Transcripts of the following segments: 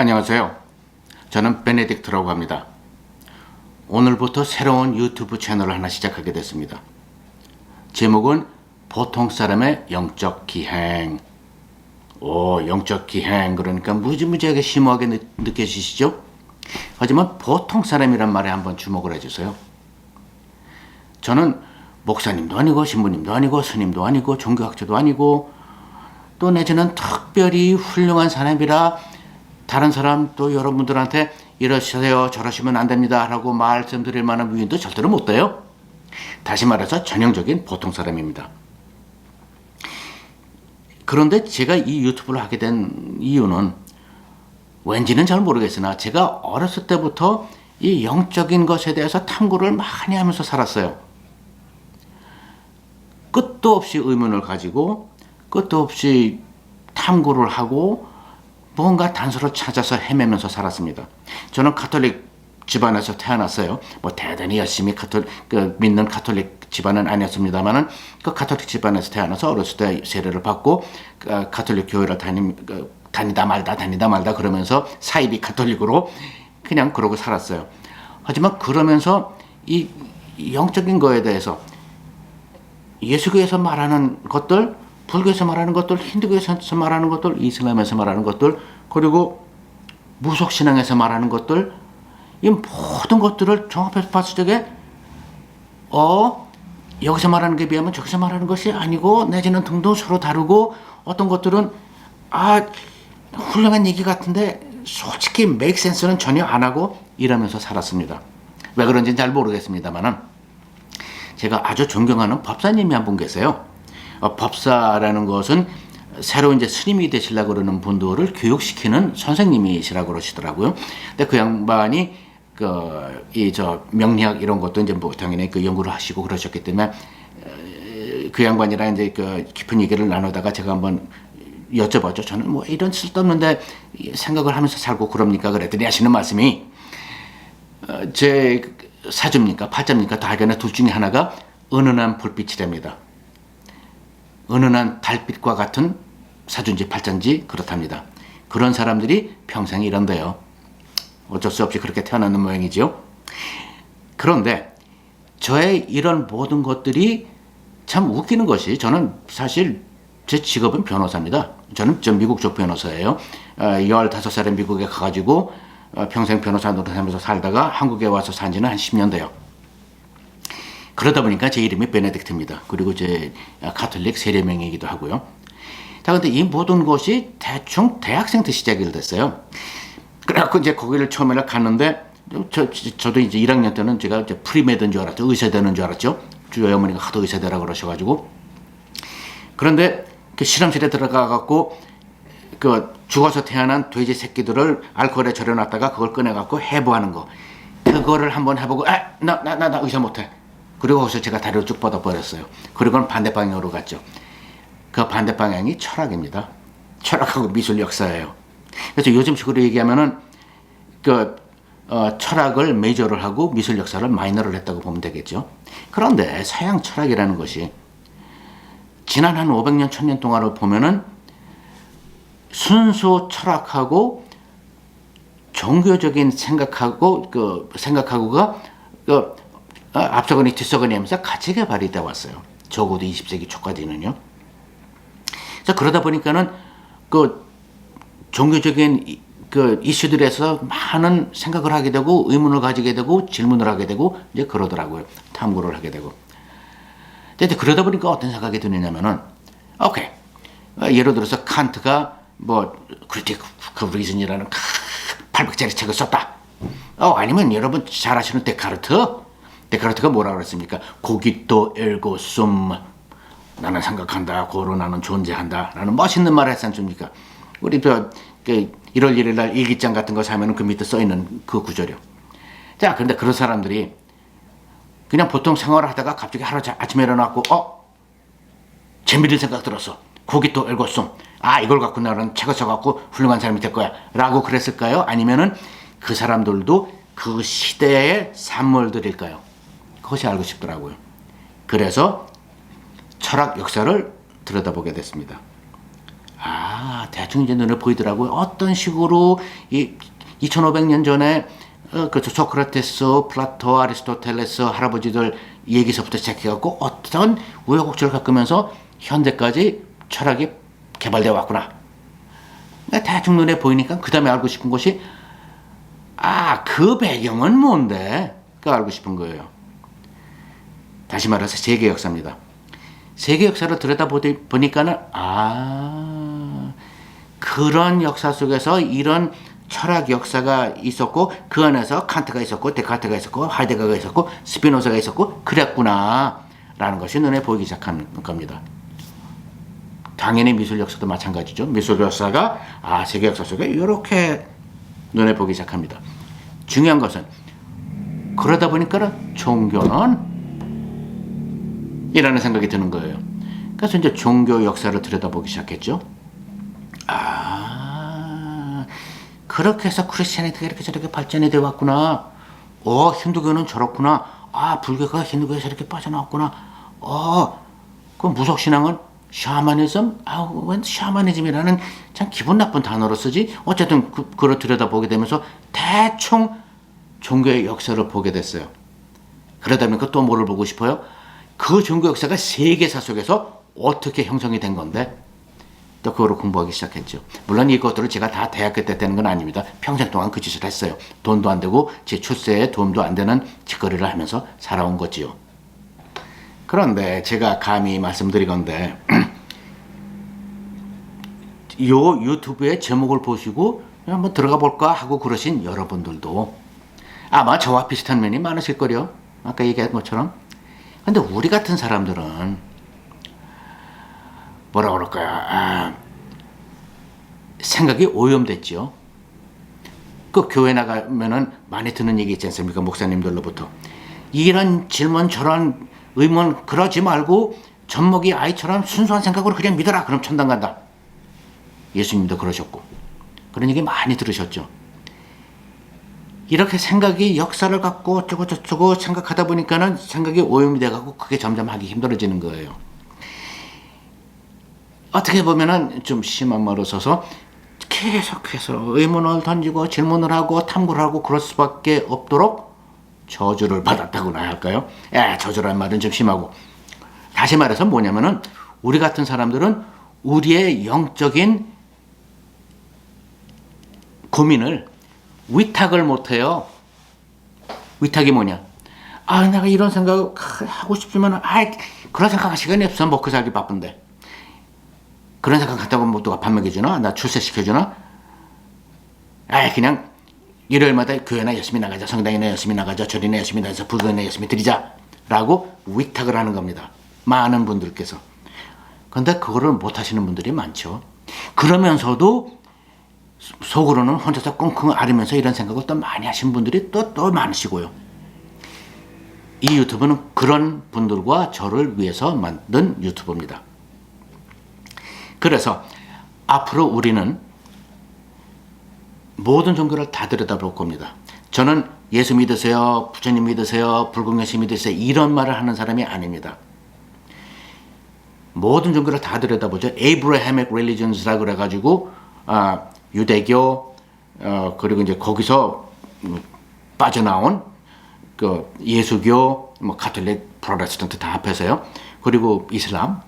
안녕하세요. 저는 베네딕트라고 합니다. 오늘부터 새로운 유튜브 채널을 하나 시작하게 됐습니다. 제목은 보통 사람의 영적 기행. 오, 영적 기행. 그러니까 무지무지하게 심오하게 느, 느껴지시죠? 하지만 보통 사람이란 말에 한번 주목을 해주세요. 저는 목사님도 아니고 신부님도 아니고 스님도 아니고 종교학자도 아니고 또 내지는 특별히 훌륭한 사람이라 다른 사람 또 여러분들한테 이러세요 저러시면 안 됩니다 라고 말씀드릴 만한 위인도 절대로 못 돼요. 다시 말해서 전형적인 보통 사람입니다. 그런데 제가 이 유튜브를 하게 된 이유는 왠지는 잘 모르겠으나 제가 어렸을 때부터 이 영적인 것에 대해서 탐구를 많이 하면서 살았어요. 끝도 없이 의문을 가지고 끝도 없이 탐구를 하고 뭔가 단서를 찾아서 헤매면서 살았습니다. 저는 가톨릭 집안에서 태어났어요. 뭐 대단히 열심히 가톨 그 믿는 가톨릭 집안은 아니었습니다만은 그 가톨릭 집안에서 태어나서 어렸을 때 세례를 받고 그 가톨릭 교회를 다니 그 다니다 말다 다니다 말다 그러면서 사이비 가톨릭으로 그냥 그러고 살았어요. 하지만 그러면서 이 영적인 거에 대해서 예수교에서 말하는 것들, 불교에서 말하는 것들, 힌두교에서 말하는 것들, 이슬람에서 말하는 것들, 그리고 무속신앙에서 말하는 것들, 이 모든 것들을 종합해서 봤을 적에, 어, 여기서 말하는 게 비하면 저기서 말하는 것이 아니고, 내지는 등등 서로 다르고, 어떤 것들은, 아, 훌륭한 얘기 같은데, 솔직히 메이크 센스는 전혀 안 하고 이러면서 살았습니다. 왜 그런지는 잘 모르겠습니다만은, 제가 아주 존경하는 법사님이 한 분 계세요. 어, 법사라는 것은 새로 이제 스님이 되시려고 그러는 분들을 교육시키는 선생님이시라고 그러시더라고요. 근데 그 양반이 그 이 저 명리학 이런 것도 이제 뭐 당연히 그 연구를 하시고 그러셨기 때문에 어, 그 양반이랑 이제 그 깊은 얘기를 나누다가 제가 한번 여쭤봤죠. 저는 뭐 이런 쓸데없는데 생각을 하면서 살고 그럽니까? 그랬더니 하시는 말씀이 어, 제 사주입니까? 팔자입니까? 다견의 둘 중에 하나가 은은한 불빛이랍니다. 은은한 달빛과 같은 사주인지 팔자인지 그렇답니다. 그런 사람들이 평생 이런데요. 어쩔 수 없이 그렇게 태어나는 모양이죠. 그런데 저의 이런 모든 것들이 참 웃기는 것이 저는 사실 제 직업은 변호사입니다. 저는 저 미국 쪽 변호사예요. 15살에 미국에 가가지고 어, 평생 변호사 노릇하면서 살다가 한국에 와서 산 지는 한 10년 돼요. 그러다 보니까 제 이름이 베네딕트입니다. 그리고 제 가톨릭 세례명이기도 하고요. 자, 근데 이 모든 것이 대충 대학생 때 시작이 됐어요. 그래갖고 이제 거기를 처음에 갔는데, 저, 저 도 이제 1학년 때는 제가 이제 프리메드인 줄 알았죠. 의사 되는 줄 알았죠. 주요 어머니가 하도 의사 되라 그러셔가지고. 그런데 그 실험실에 들어가갖고 그 죽어서 태어난 돼지 새끼들을 알코올에 절여놨다가 그걸 꺼내갖고 해부하는 거. 그거를 한번 해보고, 아, 나, 나, 나, 나 의사 못해. 그리고 거기서 제가 다리를 쭉 뻗어 버렸어요. 그리고는 반대 방향으로 갔죠. 그 반대 방향이 철학입니다. 철학하고 미술 역사예요. 그래서 요즘 식으로 얘기하면은 그 어, 철학을 메이저를 하고 미술 역사를 마이너를 했다고 보면 되겠죠. 그런데 서양 철학이라는 것이 지난 한 500년, 1000년 동안을 보면은 순수 철학하고 종교적인 생각하고 그 생각하고가 그 앞서거니 뒤서거니 하면서 같이 개발이 돼 왔어요. 적어도 20세기 초까지는요. 그래서 그러다 보니까는 그 종교적인 그 이슈들에서 많은 생각을 하게 되고 의문을 가지게 되고 질문을 하게 되고 이제 그러더라고요. 탐구를 하게 되고. 근데 그러다 보니까 어떤 생각이 드느냐면은 오케이 예를 들어서 칸트가 뭐 크리티크 오브 리즌이라는 800짜리 책을 썼다. 어 아니면 여러분 잘 아시는 데카르트? 데카르트가 뭐라 그랬습니까? 고기또 엘고 숨 나는 생각한다. 고로 나는 존재한다. 라는 멋있는 말을 했지 않습니까? 우리 저그 1월 1일 날 일기장 같은 거 사면은 그 밑에 써 있는 그 구절이요. 자, 그런데 그런 사람들이 그냥 보통 생활을 하다가 갑자기 하루 아침에 일어나고 어 재미를 생각 들었어. 또 읽었어. 아 이걸 갖고 나는 책을 써갖고 훌륭한 사람이 될 거야. 라고 그랬을까요? 아니면은 그 사람들도 그 시대의 산물들일까요? 그것이 알고 싶더라고요. 그래서 철학 역사를 들여다보게 됐습니다. 아, 대충 이제 눈에 보이더라고요. 어떤 식으로 이 2500년 전에 어, 그 소크라테스, 플라토, 아리스토텔레스 할아버지들 얘기서부터 시작해갖고 어떤 우여곡절을 겪으면서 현대까지 철학이 개발되어 왔구나. 그러니까 대충 눈에 보이니까 그 다음에 알고 싶은 것이 아, 그 배경은 뭔데? 그 알고 싶은 거예요. 다시 말해서 세계 역사입니다. 세계 역사를 들여다보니까는 아 그런 역사 속에서 이런 철학 역사가 있었고 그 안에서 칸트가 있었고 데카르트가 있었고 하이데거가 있었고 스피노자가 있었고 그랬구나 라는 것이 눈에 보이기 시작한 겁니다. 당연히 미술 역사도 마찬가지죠. 미술 역사가 아 세계 역사 속에 이렇게 눈에 보기 시작합니다. 중요한 것은 그러다 보니까는 종교는 이라는 생각이 드는 거예요. 그래서 이제 종교 역사를 들여다보기 시작했죠. 아, 그렇게 해서 크리스천이트가 이렇게 저렇게 발전이 되어 왔구나. 어, 힌두교는 저렇구나. 아, 불교가 힌두교에서 이렇게 빠져나왔구나. 어, 그 무속신앙은 샤머니즘? 아, 웬 샤머니즘이라는 참 기분 나쁜 단어로 쓰지? 어쨌든 그, 그걸 들여다보게 되면서 대충 종교의 역사를 보게 됐어요. 그러다 보니까 또 뭐를 보고 싶어요? 그 종교 역사가 세계사 속에서 어떻게 형성이 된 건데 또 그거를 공부하기 시작했죠. 물론 이것들을 제가 다 대학교 때 되는 건 아닙니다. 평생 동안 그 짓을 했어요. 돈도 안 되고 제 출세에 도움도 안 되는 짓거리를 하면서 살아온 거지요. 그런데 제가 감히 말씀드리건데 요 유튜브의 제목을 보시고 한번 들어가 볼까 하고 그러신 여러분들도 아마 저와 비슷한 면이 많으실 거요. 아까 얘기한 것처럼 근데 우리 같은 사람들은 뭐라 그럴까요? 아, 생각이 오염됐죠. 그 교회 나가면은 많이 듣는 얘기 있지 않습니까? 목사님들로부터. 이런 질문 저런 의문 그러지 말고 젖먹이 아이처럼 순수한 생각으로 그냥 믿어라. 그럼 천당 간다. 예수님도 그러셨고. 그런 얘기 많이 들으셨죠. 이렇게 생각이 역사를 갖고 어쩌고 저쩌고 생각하다 보니까는 생각이 오염이 돼가고 그게 점점 하기 힘들어지는 거예요. 어떻게 보면은 좀 심한 말로 써서 계속해서 의문을 던지고 질문을 하고 탐구를 하고 그럴 수밖에 없도록 저주를 받았다고나 할까요? 에 저주란 말은 좀 심하고 다시 말해서 뭐냐면은 우리 같은 사람들은 우리의 영적인 고민을 위탁을 못해요. 위탁이 뭐냐? 아, 내가 이런 생각 하고 싶지만, 아, 그런 생각할 시간이 없어. 먹고 살기 바쁜데. 그런 생각 한다고 뭐 누가 밥 먹여주나? 나 출세시켜주나? 아, 그냥 일요일마다 교회나 열심히 나가자. 성당이나 열심히 나가자. 절이나 열심히 나가자. 불교나 열심히 드리자. 라고 위탁을 하는 겁니다. 많은 분들께서. 근데 그거를 못 하시는 분들이 많죠. 그러면서도 속으로는 혼자서 끙끙 앓으면서 이런 생각을 또 많이 하신 분들이 또, 또 많으시고요. 이 유튜브는 그런 분들과 저를 위해서 만든 유튜브입니다. 그래서 앞으로 우리는 모든 종교를 다 들여다볼 겁니다. 저는 예수 믿으세요, 부처님 믿으세요, 불공예시 믿으세요 이런 말을 하는 사람이 아닙니다. 모든 종교를 다 들여다보죠. Abrahamic religions라 그래가지고 아, 유대교 어, 그리고 이제 거기서 빠져나온 그 예수교, 뭐 가톨릭, 프로테스탄트 다 합해서요. 그리고 이슬람,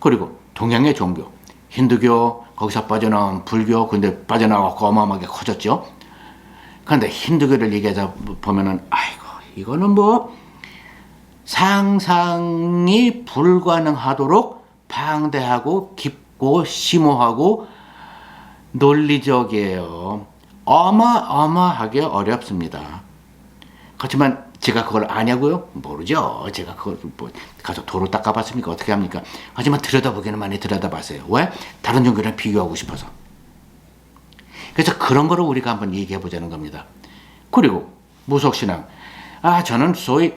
그리고 동양의 종교, 힌두교 거기서 빠져나온 불교, 근데 빠져나와고 어마어마하게 커졌죠. 그런데 힌두교를 얘기하다 보면은 아이고 이거는 뭐 상상이 불가능하도록 방대하고 깊고 심오하고 논리적이에요. 어마어마하게 어렵습니다. 그렇지만 제가 그걸 아냐고요? 모르죠. 제가 그걸 뭐 가서 도로 닦아봤습니까? 어떻게 합니까? 하지만 들여다보기는 많이 들여다봤어요. 왜? 다른 종교랑 비교하고 싶어서. 그래서 그런 거를 우리가 한번 얘기해 보자는 겁니다. 그리고 무속신앙. 아, 저는 소위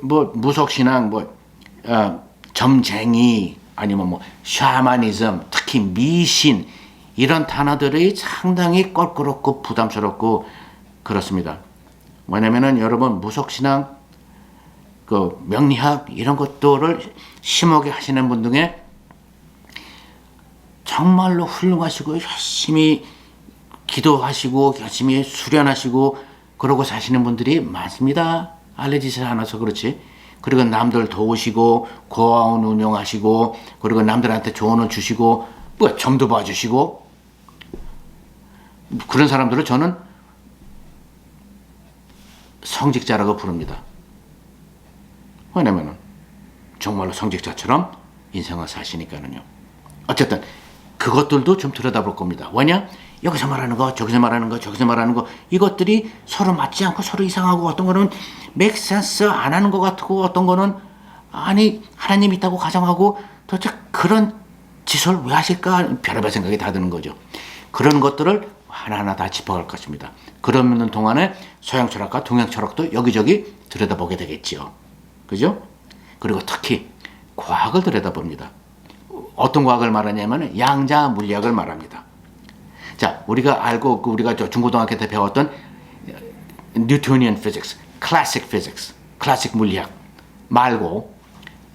뭐 무속신앙, 뭐 어, 점쟁이 아니면 뭐 샤머니즘, 특히 미신 이런 단어들이 상당히 껄끄럽고 부담스럽고 그렇습니다. 왜냐면은 여러분 무속신앙, 그 명리학 이런 것들을 심하게 하시는 분 중에 정말로 훌륭하시고 열심히 기도하시고 열심히 수련하시고 그러고 사시는 분들이 많습니다. 알려지지 않아서 그렇지. 그리고 남들 도우시고 고아원 운영하시고 그리고 남들한테 조언을 주시고 뭐 점도 봐주시고 그런 사람들을 저는 성직자라고 부릅니다. 왜냐면은 정말로 성직자처럼 인생을 사시니까는요. 어쨌든 그것들도 좀 들여다볼 겁니다. 왜냐? 여기서 말하는 거, 저기서 말하는 거, 저기서 말하는 거 이것들이 서로 맞지 않고 서로 이상하고 어떤 거는 sense 안 하는 것 같고 어떤 거는 아니 하나님 있다고 가정하고 도대체 그런 짓을 왜 하실까 별의별 생각이 다 드는 거죠. 그런 것들을 하나하나 다 짚어갈 것입니다. 그러는 동안에 서양 철학과 동양 철학도 여기저기 들여다보게 되겠지요. 그죠? 그리고 특히 과학을 들여다봅니다. 어떤 과학을 말하냐면 양자 물리학을 말합니다. 자, 우리가 알고 그 우리가 저 중고등학교 때 배웠던 뉴토니언 피직스, 클래식 피직스, 클래식 물리학 말고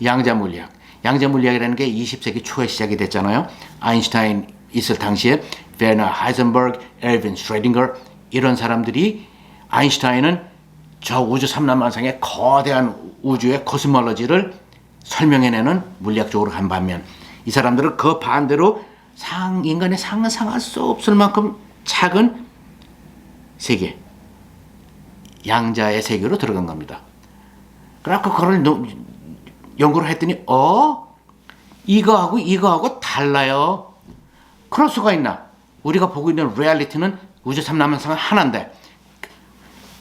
양자 물리학. 양자 물리학이라는 게 20세기 초에 시작이 됐잖아요. 아인슈타인 있을 당시에 베너 하이젠버그, 엘빈 슈레딩거 이런 사람들이 아인슈타인은 저 우주 삼라만상의 거대한 우주의 코스몰로지를 설명해내는 물리학적으로 한 반면 이 사람들은 그 반대로 상 인간의 상상할 수 없을 만큼 작은 세계 양자의 세계로 들어간 겁니다. 그래갖고 그걸 노- 연구를 했더니 어 이거하고 이거하고 달라요. 그럴 수가 있나? 우리가 보고 있는 리얼리티는 우주 삼라만상은 하나인데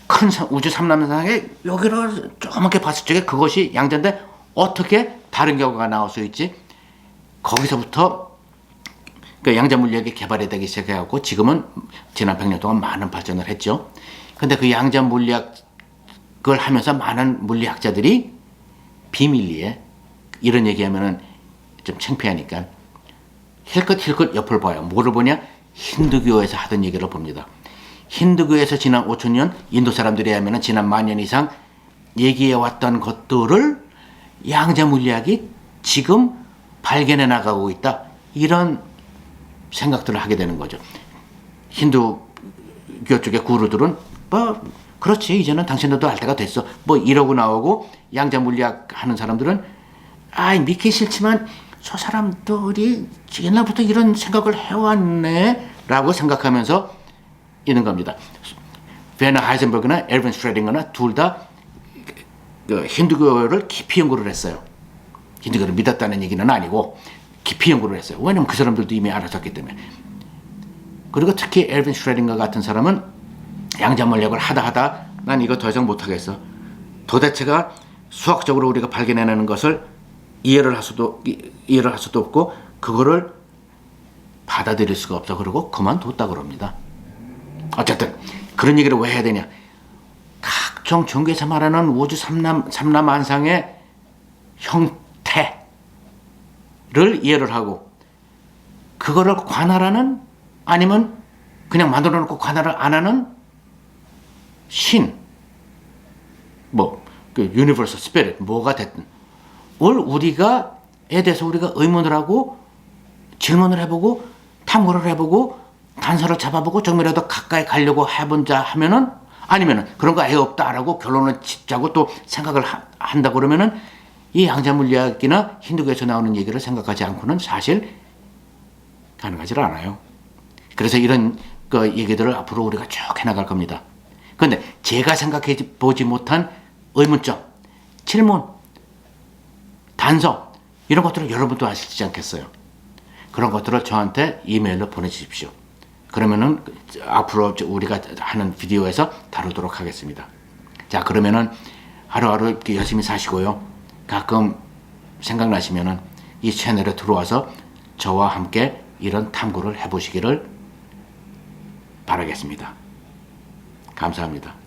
큰 상- 우주 삼라만상에 여기를 조그맣게 봤을 적에 그것이 양자인데 어떻게 다른 결과가 나올 수 있지? 거기서부터 그 양자 물리학이 개발이 되기 시작해갖고 지금은 지난 100년 동안 많은 발전을 했죠. 근데 그 양자 물리학을 하면서 많은 물리학자들이 비밀리에 이런 얘기하면은 좀 창피하니까 힐끗 힐끗 옆을 봐요. 뭐를 보냐? 힌두교에서 하던 얘기를 봅니다. 힌두교에서 지난 5천 년 인도 사람들이 하면은 지난 만 년 이상 얘기해 왔던 것들을 양자 물리학이 지금 발견해 나가고 있다. 이런 생각들을 하게 되는 거죠. 힌두교 쪽의 구루들은 뭐 그렇지 이제는 당신들도 알 때가 됐어. 뭐 이러고 나오고 양자 물리학 하는 사람들은 아 믿기 싫지만 저 사람들이 옛날부터 이런 생각을 해왔네 라고 생각하면서 있는 겁니다. 베너 하이젠버그나 엘빈 슈레딩거나 둘다 그 힌두교를 깊이 연구를 했어요. 힌두교를 믿었다는 얘기는 아니고 깊이 연구를 했어요. 왜냐면 그 사람들도 이미 알아섰기 때문에. 그리고 특히 엘빈 슈레딩거 같은 사람은 양자물력을 하다 하다 난 이거 더 이상 못하겠어. 도대체가 수학적으로 우리가 발견해내는 것을 이해를 할 수도 이- 이해를 할 수도 없고 그거를 받아들일 수가 없어. 그러고 그만뒀다 그럽니다. 어쨌든 그런 얘기를 왜 해야 되냐? 각종 종교에서 말하는 우주 삼남 삼라만상의 형태를 이해를 하고 그거를 관할하는 아니면 그냥 만들어 놓고 관할을 안 하는 신, 뭐, 그 유니버설 스피릿, 뭐가 됐든, 을 우리가, 에 대해서 우리가 의문을 하고, 질문을 해보고, 탐구를 해보고, 단서를 잡아보고, 정말이라도 가까이 가려고 해본자 하면은, 아니면은, 그런 거 아예 없다라고 결론을 짓자고 또 생각을 하- 한다 그러면은, 이 양자 물리학이나 힌두교에서 나오는 얘기를 생각하지 않고는 사실 가능하지 않아요. 그래서 이런 그 얘기들을 앞으로 우리가 쭉 해나갈 겁니다. 그런데 제가 생각해 보지 못한 의문점, 질문, 단서 이런 것들을 여러분도 아시지 않겠어요? 그런 것들을 저한테 이메일로 보내주십시오. 그러면은 앞으로 우리가 하는 비디오에서 다루도록 하겠습니다. 자 그러면은 하루하루 이렇게 열심히 사시고요. 가끔 생각나시면은 이 채널에 들어와서 저와 함께 이런 탐구를 해보시기를 바라겠습니다. 감사합니다.